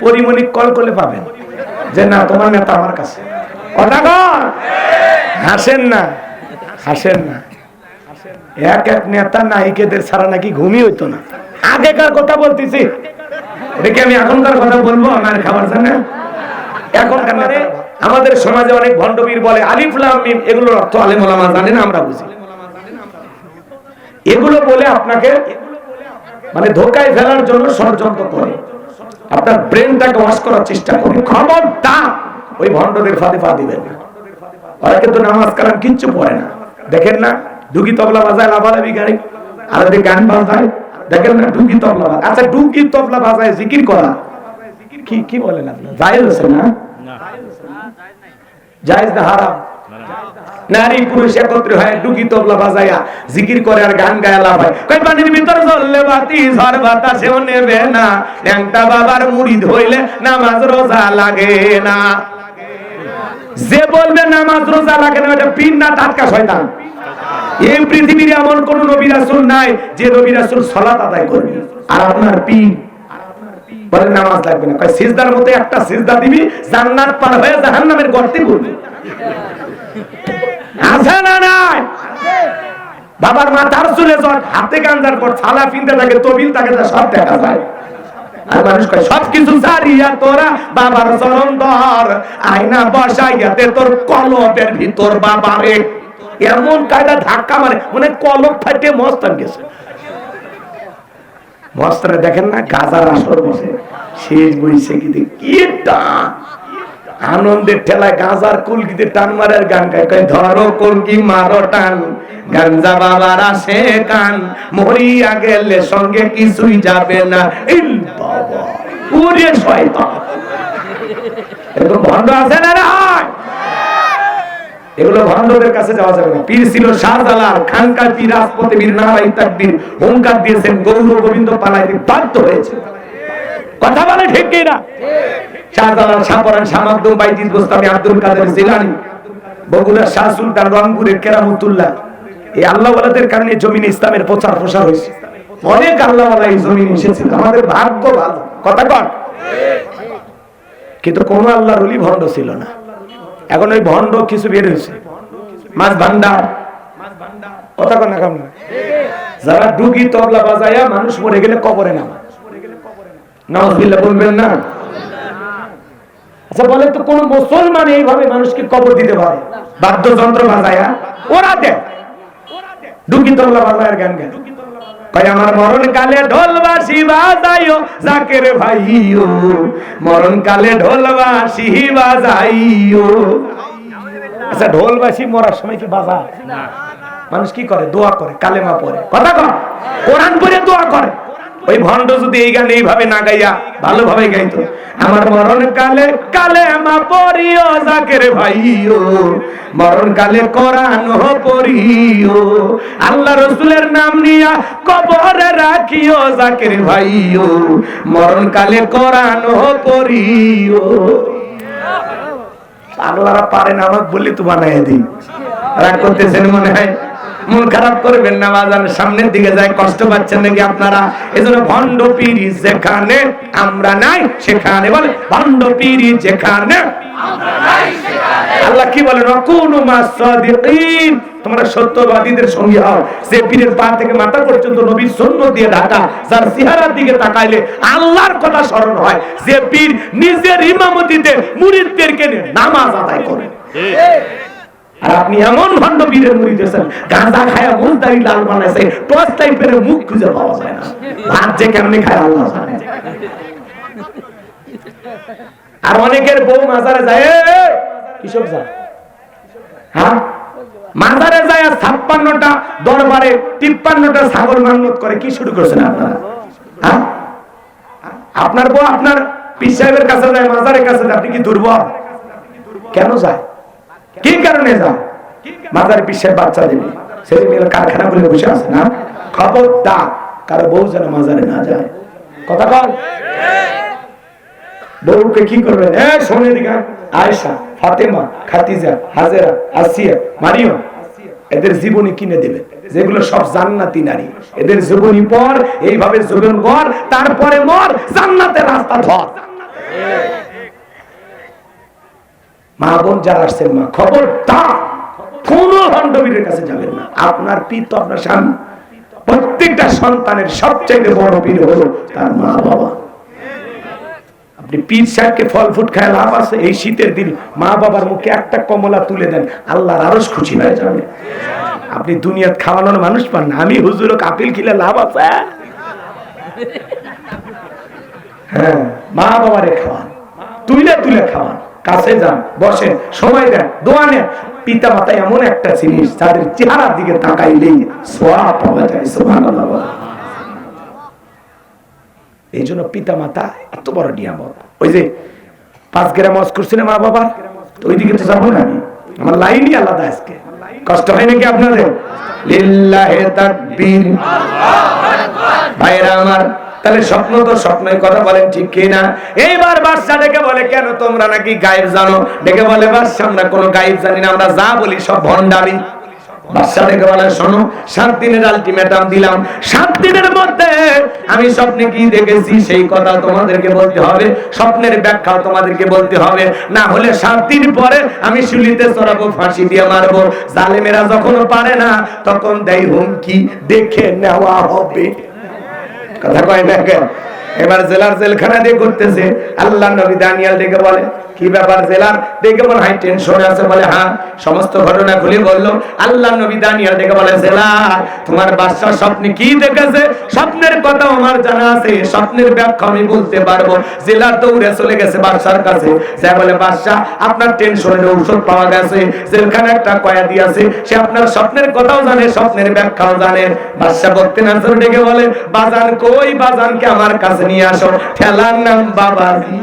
Pori Moni call করলে পাবেন। যে না, তোমার নেতা আমার কাছে। হাসেন না হাসেন না। এক এক নেতা নায়িকেদের ছাড়া নাকি ঘুমই হইতো না। আগেকার কথা বলতেছি। দেখে আমি এখনকার কথা বলব আমার খাবার জানে এখনকার আমাদের সমাজে অনেক ভণ্ডবীর বলে, আলিফ এগুলোর অর্থ জানে না, আমরা বুঝি। এগুলো বলে আপনাকে মানে ধোকায় ফেলার জন্য ষড়যন্ত্র করে। আপনার ব্রেনটাকে ওয়াশ করার চেষ্টা করুন। খবরদার ওই ভণ্ডদের ফাঁদে পা দিবেন না। ওরা কিন্তু নামাজ কালাম কিচ্ছু পড়ে না। দেখেন না ডুগি তবলা বাজায় লাভালাভি গাড়ি আর ওদের গান বাজায়। দেখেন না ডুগি তবলা বাজায়। আচ্ছা ডুগি তবলা বাজায় জিকির করা। কি কি বলেন আপনি? জায়েজ আছে না। জায়েজ না, হারাম। নারী পুরুষ একত্রে হয় ডুকি তবলা বাজায়া জিকির করে আর গান গায়া লাভ হয়। কই পানির ভিতর জ্বললে বাতি, ঝড় বাতাসেও নেবে না। ল্যাংটা বাবার মুড়ি ধইলে নামাজ রোজা লাগে না। যে বলবে নামাজ রোজা লাগে না এটা পিন না টাটকা শয়তান? এই পৃথিবীর এমন কোন নবী রাসূল নাই যে নবী রাসূল সালাত আদায় করবে। আর আপনার পীর? বলে নামাজ লাগবে না। কয়, সিজদার মতো একটা সিজদা দিবি, জান্নাত পার হয়ে জাহান্নামের গর্তে পড়বি আছে না নাই? বাবার মাথার চুলে জট হাতে গাঞ্জার পর ছালা ফিনতে থাকে, তবিল তা সব দেখা যায়। ধাক্কা মানে কলব ফাটে মস্তান গেছে। দেখেন না, গাজার আসর বসে, শেষ বইছে কি কি আনন্দের ঠেলায় গাঁজার কুলকিতে টান মারার গান গায়। ধরো কুলকি, মারো টান, গাঞ্জা বাবার আসে কান, মরিয়া গেলে সঙ্গে কিছুই যাবে না। ইল বাবা শয়তান। ভণ্ড আছে না এগুলো ভণ্ডদের কাছে যাওয়া যাবে না। পীর ছিল শাহজালাল, খানকার পীর, রাজপথে বীর নারাই তাকবীর, হুঙ্কার দিয়েছেন গৌর গোবিন্দ পালাইতে বাধ্য হয়েছে। কথা বলে ঠিক কিনা? শাহজালাল গোস্তামি আব্দুল কাদের জিলানী শাহ সুলতান রংপুরের কেরামতুল্লাহ। এই আল্লাহওয়ালাদের কারণে ইসলামের প্রচার প্রসার হয়েছে। অনেক আল্লাহওয়ালা এই জমিনে এসেছে। আমাদের ভাগ্য ভালো। কথা কন? কিন্তু কোন আল্লাহর অলি ভণ্ড ছিল না। এখন ওই ভণ্ড কিছু বের হয়েছে। মাছ ভান্ডার। কথা কন না কেমন যারা ডুগি তবলা বাজায়া মানুষ মরে গেলে কবরে নামা। নওয়াজবিল্লাহ বলবেন না আচ্ছা বলে তো কোন মুসলমান এইভাবে মানুষকে কবর দিতে পারে? বাদ্যযন্ত্র বাজায়া? ওরা দেয়। ডুগি তবলা বাজায়ের গান গায় আমার মরণ কালে মরণ কালে আচ্ছা মরার সময় কি মানুষ কি করে? দোয়া করে, কালেমা পড়ে। কথা কর কোরআন পড়ে, দোয়া করে। ওই ভণ্ড যদি এই গান এইভাবে না গাইয়া ভালোভাবে গাইতো। আমার মরণ কালে কালে মা পড়িও জাকের ভাইও। মরণ কালে কোরআন পড়িও। আল্লাহ রসুলের নাম নিয়া কবরে রাখিও জাকের ভাইও। মরণ কালে কোরআন পড়িও। আল্লাহরা পারে না, আমাকে বললি তো বানাই দিই। রাগ করতেছেন মনে হয়? মন খারাপ করবেন না বাজার সামনের দিকে যায়, কষ্ট পাচ্ছেন নাকি আপনারা? এজন্য ভণ্ড পিড়ি যেখানে আমরা নাই, সেখানে বলে, ভণ্ড পিড়ি যেখানে আল্লাহ কি তোমরা সত্যবাদীদের সঙ্গে হও। পীরের পা থেকে মাথা পর্যন্ত নবীর দিয়ে ঢাকা, যার চেহারার দিকে তাকাইলে আল্লাহর কথা স্মরণ হয়। যে পীর নিজের ইমামতিতে মুরিদদেরকে নামাজ আদায় করে। আর আপনি এমন ভণ্ড বীরের গাঁজা খায়া লাল বানাইছে টাইপের মুখ খুঁজে পাওয়া যায় না। ভাত যে খায় আল্লাহ জানে। আর অনেকের বউ মাজারে যায় হ্যাঁ? মাজারে যায় ছাপ্পান্নটা দরবারে তিপ্পান্নটা ছাগল মান্নত করে, কি শুরু করছেন আপনারা? হ্যাঁ? আপনার বউ আপনার পীর সাহেবের কাছে যায়, মাজারের কাছে আপনি কি দুর্বল? কেন যায়? কি কারণে যায় মাজারে পীর বাচ্চা দেবে। ছেলে মেয়ের কারখানা বলে বসে আছে না? খবরদার, কারও বউ যেন মাজারে না যায়। কথা বল বউকে কি শোনে দিকে ফাতেমা, খাতিজা, হাজেরা, আসিয়া এদের জীবনী কিনে দেবে। যেগুলো সব জান্নাতি নারী। এদের জীবনী পর এইভাবে জীবন কর তারপরে মর, জান্নাতের রাস্তা ধর। মা বোন যারা আসছেন মা খবরটা কোন বান্ধবীর কাছে যাবেন না। আপনার পীর তো আপনার স্বামী, প্রত্যেকটা সন্তানের সবচেয়ে বড় পীর হলো তার মা বাবা। আপনি পীর সাহেবকে ফল ফুট খায় লাভ আছে? এই শীতের দিন মা বাবার মুখে একটা কমলা তুলে দেন, আল্লাহর আরও খুশি হয়ে যাবে। আপনি দুনিয়াত খাওয়ানোর মানুষ পান না। আমি হুজুর কাপিল খিলে লাভ আছে? হ্যাঁ মা বাবারে খাওয়ান। তুলে তুলে খাওয়ান। কাছে যান, বসেন, সময় দেন, দোয়া নেন। পিতা মাতা এমন একটা জিনিস তাদের চেহারার দিকে তাকাইলেই সোয়া পাওয়া যায় বলেন। এই জন্য পিতা মাতা এত বড় নিয়ামত। ওই যে পাঁচ গ্রাম মজ করছি মা বাবার, তো ওইদিকে তো যাব না আমি। আমার লাইনই আলাদা আজকে। কষ্ট হয় নাকি আপনাদের? লিল্লাহে তাকবীর। ভাইরা আমার তাহলে স্বপ্ন তো স্বপ্নই, কথা বলেন ঠিক কি না এইবার বাদশা ডেকে বলে, কেন তোমরা নাকি গায়েব জানো? ডেকে বলে, বাদশা, আমরা কোনো গায়েব জানি না, আমরা যা বলি সব ভণ্ডামি। স্বপ্নের ব্যাখ্যা তোমাদেরকে বলতে হবে। না হলে পরে আমি শুলিতে ফাঁসি দিয়ে মারবো। জালেমেরা যখন পারে না, তখন দেয় হুমকি, দেখে নেওয়া হবে। কথা কয় না কেন এবার জেলার জেলখানা দিয়ে করতেছে আল্লাহ নবী দানিয়াল ডেকে বলে কি ব্যাপার জেলার? দেখে মনে হয় টেনশনে আছে বলে হ্যাঁ সমস্ত ঘটনা খুলে বলল। আল্লাহ নবী দানিয়াল ডেকে বলে জেলার তোমার বাদশাহ স্বপ্নে কি দেখেছে? স্বপ্নের কথা আমার জানা আছে। স্বপ্নের ব্যাখ্যা আমি বলতে পারব। জেলার দৌড়ে চলে গেছে বাদশার কাছে। সে বলে, বাদশাহ, আপনার টেনশনের ঔষধ পাওয়া গেছে। জেলখানে একটা কয়াদি আছে সে আপনার স্বপ্নের কথাও জানে, স্বপ্নের ব্যাখ্যাও জানে। বাদশাহ বলতে না ডেকে বলে, বাজান কই? বাজানকে আমার কাছে নিয়ে আসো। ঠেলার নাম বাবাজি।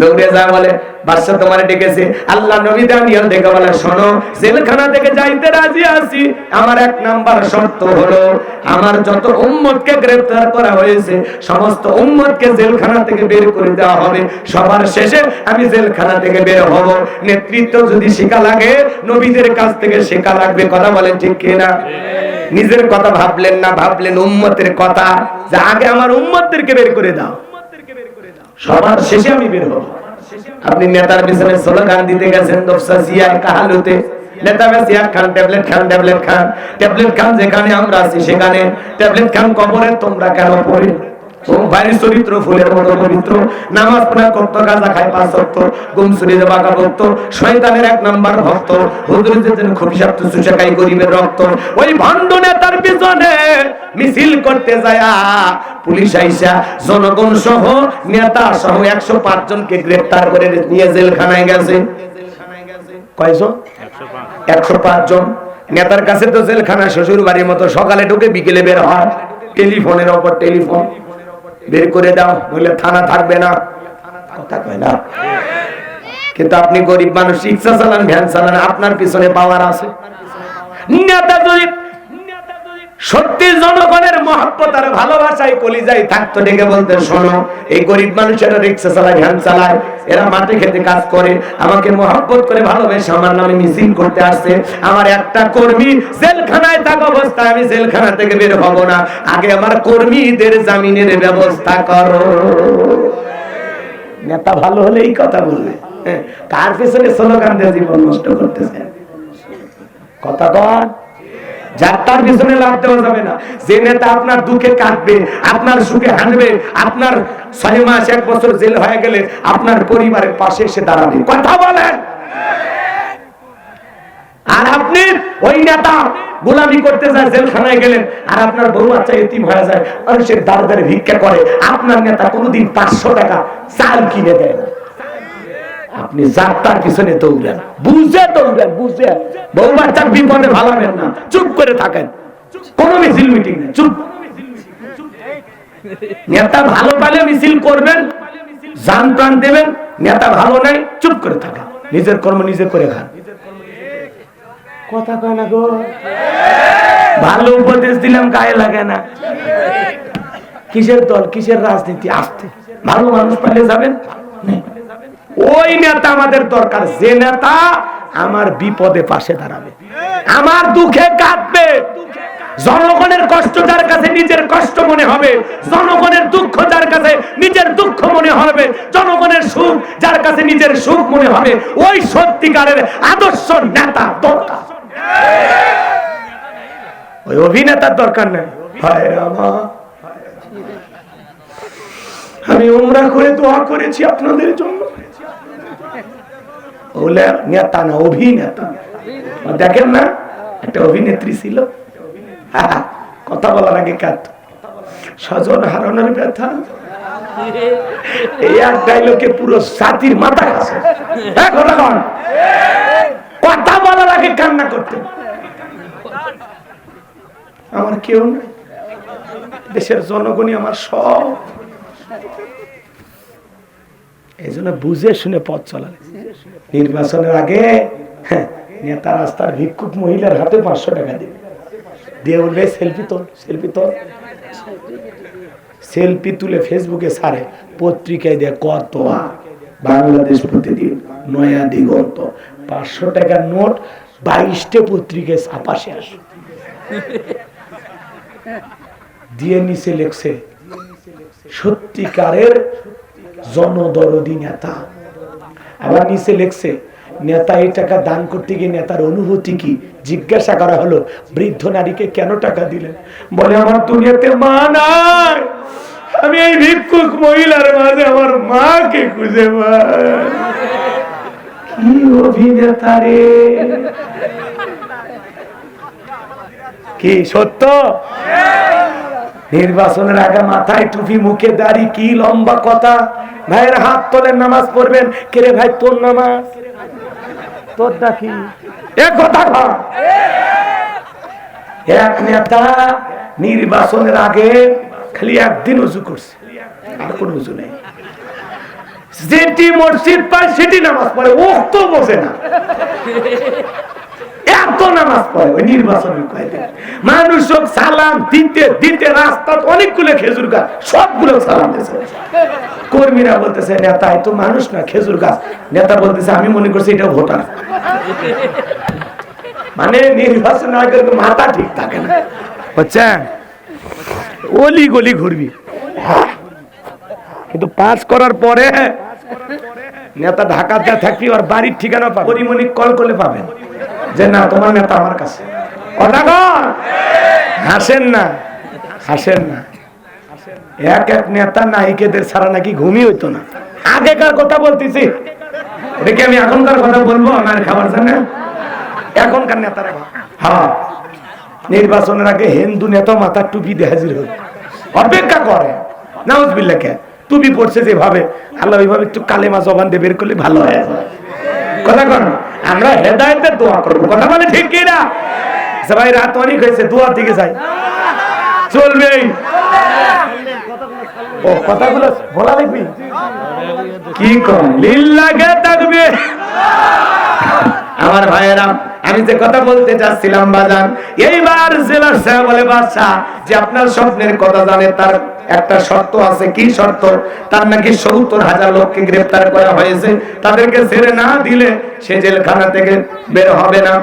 দৌড়ে যা বলে, বাদশা তোমার ডেকেছে। আল্লাহ নবী দানিয়াল ডেকে বলে, শোনো, জেলখানা থেকে যাইতে রাজি আছি। আমার এক নাম্বার শর্ত হলো, আমার যত উম্মতকে গ্রেফতার করা হয়েছে, সমস্ত উম্মতকে জেলখানা থেকে বের করে দেওয়া হবে। সবার শেষে আমি জেলখানা থেকে বের হব। নেতৃত্ব যদি শেখা লাগে, নবীদের কাছ থেকে শেখা লাগবে। কথা বলেন ঠিক কিনা? নিজের কথা ভাবলেন না, ভাবলেন উম্মতের কথা। যে আগে আমার উম্মতদেরকে বের করে দাও। সবার শেষে আমি বের হব। আপনি নেতার পিছনে স্লোগান দিতে গেছেন কাহালুতে। নেতা খান খান খান। খান যেখানে আমরা আছি সেখানে। ট্যাবলেট খান তোমরা কেন পড়ে? পাঁচ মিছিল করতে পুলিশ আইসা, জনগণ সহ নেতা সহ একশো পাঁচ জনকে গ্রেফতার করে নিয়ে জেলখানায় গেছে। কয়জন? একশো পাঁচ জন। নেতার কাছে তো জেলখানা শ্বশুর বাড়ির মতো সকালে ঢুকে বিকেলে বের হয়। টেলিফোনের ওপর টেলিফোন। বের করে দাও, নইলে থানা থাকবে না। কথা কয় না। কিন্তু আপনি গরিব মানুষ ইচ্ছা চালান, ভ্যান চালান, আপনার পিছনে পাওয়ার আছে। নেতা যদি সত্যি জনগণের মহব্বত আর ভালোবাসায় কলিজাই থাকতো ডেকে বলতে শোনো এই গরিব মানুষেরা রিক্সা চালায় ভ্যান চালায় এরা মাঠে খেতে কাজ করে আমাকে মহব্বত করে ভালোবেসে আমার নামে মিছিল করতে আসছে। আমার একটা কর্মী জেলখানায় থাকা অবস্থায় আমি জেলখানা থেকে বের হব না। আগে আমার কর্মীদের জামিনের ব্যবস্থা করো। নেতা ভালো হলে এই কথা বলবে। হ্যাঁ, কার পেছনে স্লোগান দিয়ে জীবন নষ্ট করতেছে। কথা কন যার তার পিছনে যাবে না। যে নেতা আপনার দুঃখে কাটবে আপনার সুখে হাঁটবে, আপনার ছয় মাস, এক বছর জেল হয়ে গেলে আপনার পরিবারের পাশে এসে দাঁড়াবে। কথা বলেন। আর আপনি ওই নেতা গোলামি করতে যায়, জেলখানায় গেলেন, আর আপনার বউ বাচ্চা এতিম হয়ে যায় মানুষের দাঁড়ে ভিক্ষা করে। আপনার নেতা কোনোদিন পাঁচশো টাকা চাল কিনে দেয় না। আপনি যাত্রার পিছনে দৌড়েন। বুঝে দৌড়েন বুঝে। বউ বাচ্চার বিপদে ভালাবেন না। চুপ করে থাকেন। কোন মিছিল মিটিং নেই চুপ। নেতা ভালো পালে মিছিল করবেন যান প্রাণ দেবেন নেতা ভালো নাই চুপ করে থাকেন। নিজের কর্ম নিজে করে খান। কথা কয় না গো। ভালো উপদেশ দিলাম গায়ে লাগে না। কিসের দল কিসের রাজনীতি? আসতে। ভালো মানুষ পাইলে যাবেন? নেই। ওই নেতা আমাদের দরকার। যে নেতা আমার বিপদে পাশে দাঁড়াবে। আমার দুঃখে কাঁদবে। জনগণের কষ্ট যার কাছে নিজের কষ্ট মনে হবে, জনগণের দুঃখ যার কাছে নিজের দুঃখ মনে হবে, জনগণের সুখ যার কাছে নিজের সুখ মনে হবে, ওই সত্যিকারের আদর্শ নেতা দরকার। ওই অভিনেতার দরকার নেই। আমি উমরা করে দোয়া করেছি আপনাদের জন্য। ওলে নেতা না, অভিনেতা। দেখেন না, একটা অভিনেত্রী ছিল। কথা বলার আগে কাত স্বজন হারানোর ব্যথা। এই এক ডাইলগে পুরো জাতির মাথা গেছে কথা বলার আগে কান্না করতেন আমার কেউ নাই। দেশের জনগণই আমার সব। এই জন্য বুঝে শুনে পথ চলা নির্বাচনের আগে হ্যাঁ, নেতা রাস্তার ভিক্ষুক মহিলার হাতে পাঁচশো টাকা দিবে। দিয়ে বলবে সেলফি তোল সেলফি তোল। সেলফি তুলে ফেসবুকে ছাড়ে পত্রিকায় দেয় কত বাংলাদেশ প্রতিদিন নয়া দিগন্ত। পাঁচশো টাকার নোট বাইশটে পত্রিকায় ছাপা শেষ দিয়ে নিচে লেখছে সত্যিকারের জনদরদি নেতা। আবার নিচে লেখছে, নেতা এই টাকা দান করতে গিয়ে নেতার অনুভূতি কি? জিজ্ঞাসা করা হলো, বৃদ্ধ নারীকে কেন টাকা দিলেন? বলে, আমার দুনিয়াতে মা নাই। আমি এই ভিক্ষুক মহিলার মাঝে আমার মাকে খুঁজে কি অভিনেতা রে? কি সত্য? নির্বাচনের আগে মাথায় টুপি, মুখে দাড়ি, কি লম্বা কথা? ভাইয়ের হাত তোলেন নামাজ পড়বেন। কে রে ভাই, তোর নামাজ? তোর ডাকি? এ কথা কর। এক নেতা নির্বাচনের আগে খালি একদিন উজু করছে। আর কোন উজু নেই। যেটি মসজিদ পায়, সেটি নামাজ পড়ে। ও তো বসে না। মনে নির্বাচন মাথা ঠিক থাকে না। বুঝছেন অলি গলি ঘুরবি। কিন্তু পাস করার পরে, নেতা ঢাকাতে থাকবি, আর বাড়ির ঠিকানা পাবে। কল করলে পাবেন। যে না, তোমার নেতা আমার কাছে। কথা হাসেন না হাসেন না। এক এক নেতা নায়িকেদের ছাড়া নাকি ঘুমই হইতো না। আগেকার কথা বলতেছি। দেখি আমি এখনকার কথা বলব আমার খাবার জানে এখনকার নেতারা হ্যাঁ নির্বাচনের আগে হিন্দু নেতা মাথার টুপি দিয়ে হাজির হই অপেক্ষা করে। নাউজবিল্লা কে? টুপি পড়ছে যেভাবে। আল্লাহ ওইভাবে একটু কালেমা জবান দিয়ে বের করলে ভালো হয় কথা কর আমরা হেদায়তের দোয়া করব। কথা মানে ঠিক কি না সবাই রাত অনেক হয়েছে, দোয়ার দিকে যাই। চলবেই ও, কথাগুলো বলা লিখবি কি কম? লিল্লাকে থাকবে আমার ভাইয়েরা, আমি যে কথা বলতে চাচ্ছিলাম বাজান, এইবার জেলার সাহেব বলে, বাদশাহ, যে আপনার স্বপ্নের কথা জানে, তার একটা শর্ত আছে। কি শর্ত? তার নাকি সত্তর হাজার লোককে গ্রেফতার করা হয়েছে। তাদেরকে ছেড়ে না দিলে সে জেলখানা থেকে বের হবে না।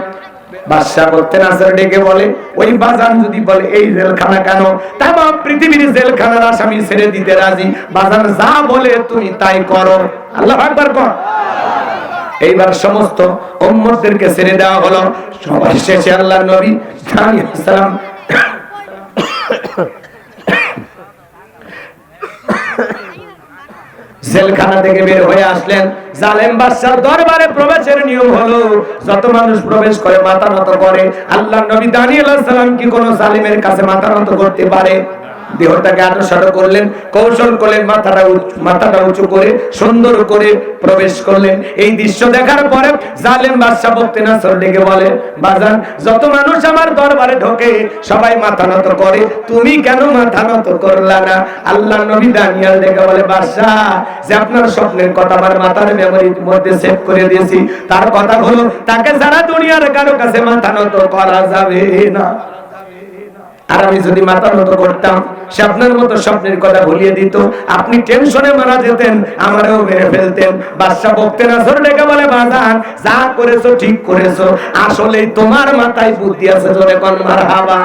ডেকে বলে, ওই বাজান যদি বলে, এই জেলখানা কেন? তাম পৃথিবীর জেলখানার আসামি ছেড়ে দিতে রাজি। বাজান, যা বলে তুমি তাই করো। আল্লাহ আকবার কর। এইবার সমস্ত উম্মতদেরকে ছেড়ে দেওয়া হলো। সবার শেষে আল্লাহর নবী সালাম জেলখানা থেকে বের হয়ে আসলেন। জালেম বাদশার দরবারে প্রবেশের নিয়ম হলো, যত মানুষ প্রবেশ করে মাথা নত করে আল্লাহ নবী দানিয়েল সালাম কি কোন জালিমের কাছে মাথা নত করতে পারে? দেহটাকে আটোসাটো করলেন, কৌশল করলেন, মাথাটা মাথাটা উঁচু করে, সুন্দর করে প্রবেশ করলেন। এই দৃশ্য দেখার পরে জালেম বাদশাহ বলতে না ডেকে বলে, বাজান, যত মানুষ আমার দরবারে ঢোকে, সবাই মাথা নত করে। তুমি কেন মাথা নত করলা না? আল্লাহ নবী দানিয়াল ডেকে বলে, বাদশাহ, যে আপনার স্বপ্নের কথা আমার মাথার মেমোরির মধ্যে সেভ করে দিয়েছি, তার কথা হলো তাকে সারা দুনিয়ার কারও কাছে মাথা নত করা যাবে না। আর আমি যদি মাথা নত করতাম, সে আপনার মতো স্বপ্নের কথা ভুলিয়ে দিত। আপনি টেনশনে মারা যেতেন, আমারও মেরে ফেলতেন। বাদশা বকতে না সর ডেকে বলে, বাজান, যা করেছ ঠিক করেছ। আসলে তোমার মাথায় বুদ্ধি আছে জোরে কোন মার হাবা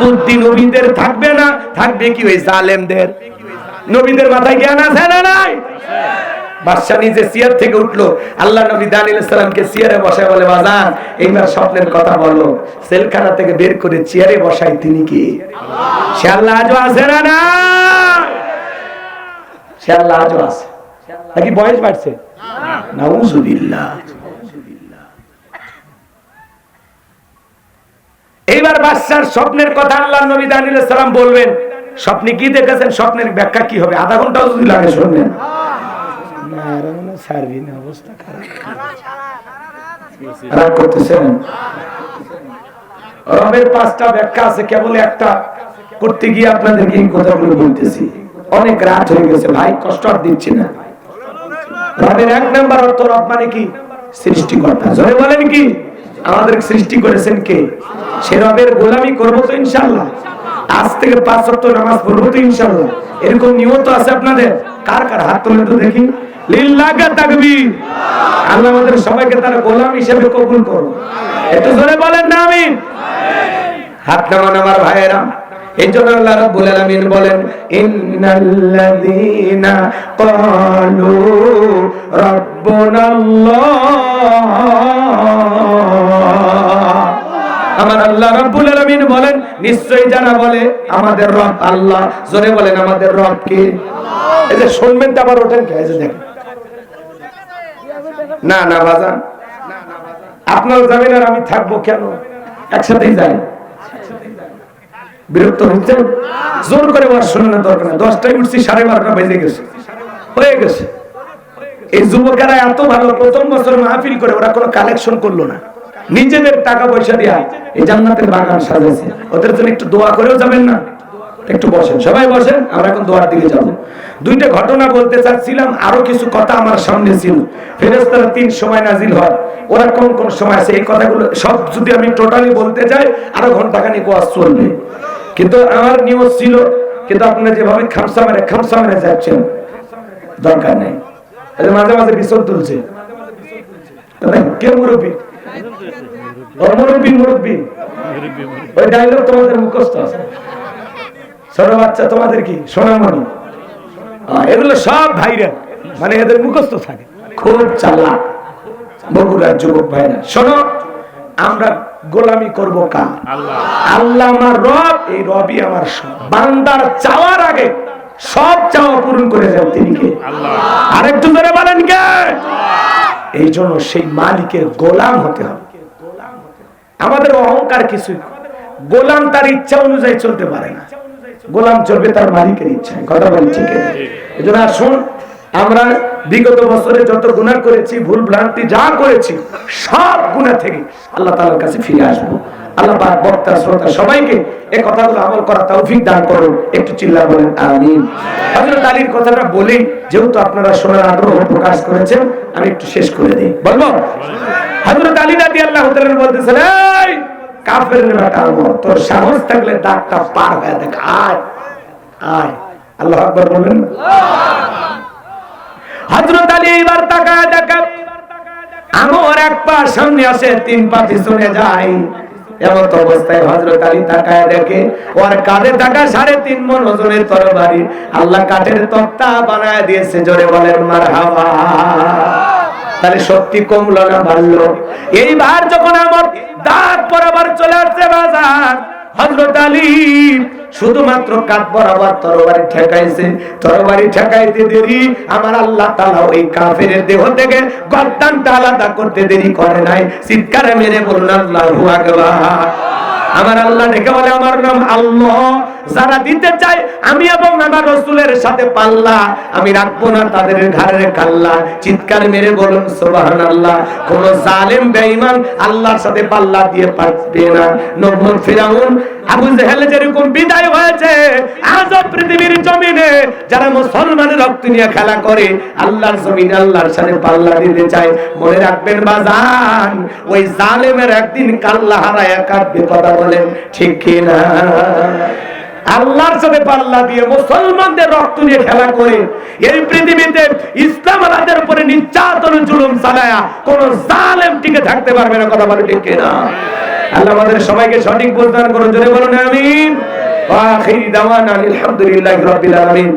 বুদ্ধি নবীদের থাকবে না, থাকবে কি ওই জালেমদের? নবীদের মাথায় জ্ঞান আছে না নাই? বাদশাহ নিজে সিয়ার থেকে উঠল। আল্লাহ নবী দানিল সালামকে সিয়ারে বসায় বলে, বাজান, এইবার স্বপ্নের কথা বলো। সেলখানা থেকে বের করে চেয়ারে বসাই তিনি কি? সে আল্লাহ আজও আছে না না সে আল্লাহ আজও আছে। নাকি বয়স বাড়ছে? নাউজুবিল্লাহ। এইবার বাদশার স্বপ্নের কথা আল্লাহ নবী দানিল সালাম বলবেন স্বপ্নে কি দেখেছেন? স্বপ্নের ব্যাখ্যা কি হবে? আধা ঘন্টাও যদি লাগে শুনবেন না আর ছাড়বি না, অবস্থা খারাপ। করতেছেন? রবের পাঁচটা ব্যাখ্যা আছে কেবল একটা। করতে গিয়ে আপনাদেরকে এই কথাগুলো বলতেছি। অনেক রাত হয়ে গেছে ভাই কষ্ট আর দিচ্ছি না। রবের এক নাম্বার অর্থ রব মানে কি? সৃষ্টিকর্তা। জোরে বলেন কি? আমাদের সৃষ্টি করেছেন কে? সে রবের গোলামি করব তো ইনশাল্লাহ আজ থেকে পাঁচ সপ্তাহ নামাজ পড়ব তো ইনশাল্লাহ এরকম নিয়ত আছে আপনাদের। কার কার হাত তুলে তো দেখি। আল্লাহ আমার আল্লাহ রাব্বুল আলামিন বলেন নিশ্চয়ই যারা বলে আমাদের রব আল্লাহ। জোরে বলেন আমাদের রব কে? এই যে শুনবেন তো আবার ওঠেন কে? এই যে দেখেন। না না বাজান। আপনার যাবেন আর আমি থাকব কেন? একসাথেই যাই। বিরক্ত হচ্ছেন? জোর করে বলার শোনানোর দরকার নেই। দশটায় উঠছি সাড়ে বারোটা বেজে গেছে। হয়ে গেছে। এই যুবকেরা এত ভালো প্রথম বছর মাহফিল করে ওরা কোনো কালেকশন করল না। নিজেদের টাকা পয়সা দিয়া এই জান্নাতের বাগান সাজাইছে। ওদের জন্য একটু দোয়া করেও যাবেন না। একটু বসেন। সবাই বসেন, আমরা এখন দোয়ার দিকে যাব। দুইটা ঘটনা বলতে চাচ্ছিলাম, আরও কিছু কথা আমার সামনে ছিল। ফেরেস্তারা তিন সময় নাজিল হয়। ওরা কোন কোন সময় আছে এই কথাগুলো সব যদি আমি টোটালি বলতে যাই আরও ঘন্টাখানি ওয়াজ চলবে। কিন্তু আমার নিউজ ছিল, কিন্তু আপনারা যেভাবে খামসা মেরে খামসা মেরে যাচ্ছেন, দরকার নেই। মাঝে মাঝে বিচল তুলছে। কে মুরব্বী? মুরব্বী। মুরব্বী ওই ডায়লগ তোমাদের মুখস্থ আছে। ছোট বাচ্চা তোমাদের কি? সোনামণি। এগুলো সব ভাইরা মানে এদের মুখস্থ থাকে। খুব চালাক। বগুড়ার যুবক ভাইরা। শোনো আমরা গোলামি করব কার? আল্লাহ। আমার রব এই রবই আমার সব। বান্দার চাওয়ার আগে সব চাওয়া পূরণ করে যান তিনি কে? আরেকটু ধরে বলেন কে? এই জন্য সেই মালিকের গোলাম হতে হবে। আমাদের অহংকার কিছুই। গোলাম তার ইচ্ছা অনুযায়ী চলতে পারে না। গোলাম চলবে তার মালিকের ইচ্ছায়। কথা বলি ঠিক আসুন, আমরা বিগত বছরে যত গুণা করেছি, ভুল, ভ্রান্তি যা করেছি, সব গুণা থেকে আল্লাহ তাআলার কাছে ফিরে আসব। আল্লাহ পাক বক্তা, শ্রোতা সবাইকে এই কথাগুলো আমল করা তৌফিক দান করুন। একটু চিল্লা বলেন, আমিন। হযরত আলীর কথাটা বলি, যেহেতু আপনারা শোনার আগ্রহ প্রকাশ করেছেন, আমি একটু শেষ করে দিই। বলব? হযরত আলী রাদিয়াল্লাহু তাআলা বলতেছেন, এই কাফের বেটা তোর সাহস থাকলে দাগটা পার হয়ে দেখ, আয় আয়। আল্লাহ আকবার বলবেন না? হযরত আলী এবার তাকায় আমার এক পা সামনে আসে, তিন পা পিছনে যায়। এমত অবস্থায় হজরত আলী তাকায় দেখে, ওর কাঁধে থাকা সাড়ে তিন মন ওজনের তরবারি, আল্লাহ কাঠের তক্তা বানায় দিয়েছে, জোরে বলেন মার হাওয়া তাহলে শক্তি কমলো না বাড়লো। এইবার যখন আমার দাঁত বরাবর চলে আসছে বাজার শুধুমাত্র তরবারি ঠেকাইছে। তরবারি ঠেকাইতে দেরি, আমার আল্লাহ ওই কাফের দেহ থেকে গর্দানটা আলাদা করতে দেরি করে নাই। চিৎকারে মেরে বলুন আমার আল্লাহ ডেকে বলে, আমার নাম আল্লাহ। যারা দিতে চায়, আমি এবং আমার রসুলের সাথে পাল্লা। আমি রাখব না তাদের ঘাড়ের কাল্লা চিৎকার মেরে বলুন সোবাহান আল্লাহ কোন জালেম, বেঈমান আল্লাহর সাথে পাল্লা দিয়ে পারবে না। নমরুদ ফিরাউন, আবু জেহেল যেরকম বিদায় হয়েছে আজও পৃথিবীর জমিনে যারা মুসলমানের রক্ত নিয়ে খেলা করে, আল্লাহর জমিনে আল্লাহর সাথে পাল্লা দিতে চায়। মনে রাখবেন, বাজান, ওই জালেমের একদিন কাল্লা হারায় কথা বলেন ঠিক কিনা? আল্লাহর সাথে পাল্লা দিয়ে মুসলমানদের রক্ত নিয়ে খেলা করে, এই পৃথিবীতে ইসলাম আলাদের উপরে নির্যাতন জুলুম চালায়া কোন জালেম টিকে থাকতে পারবে না, কথা বলে ঠিক কিনা? আল্লাহ আমাদের সবাইকে সঠিক বুঝদান করুন, জোরে বলুন, আমিন। আখিরি দাওয়ানা আলহামদুলিল্লাহি রাব্বিল আলামিন।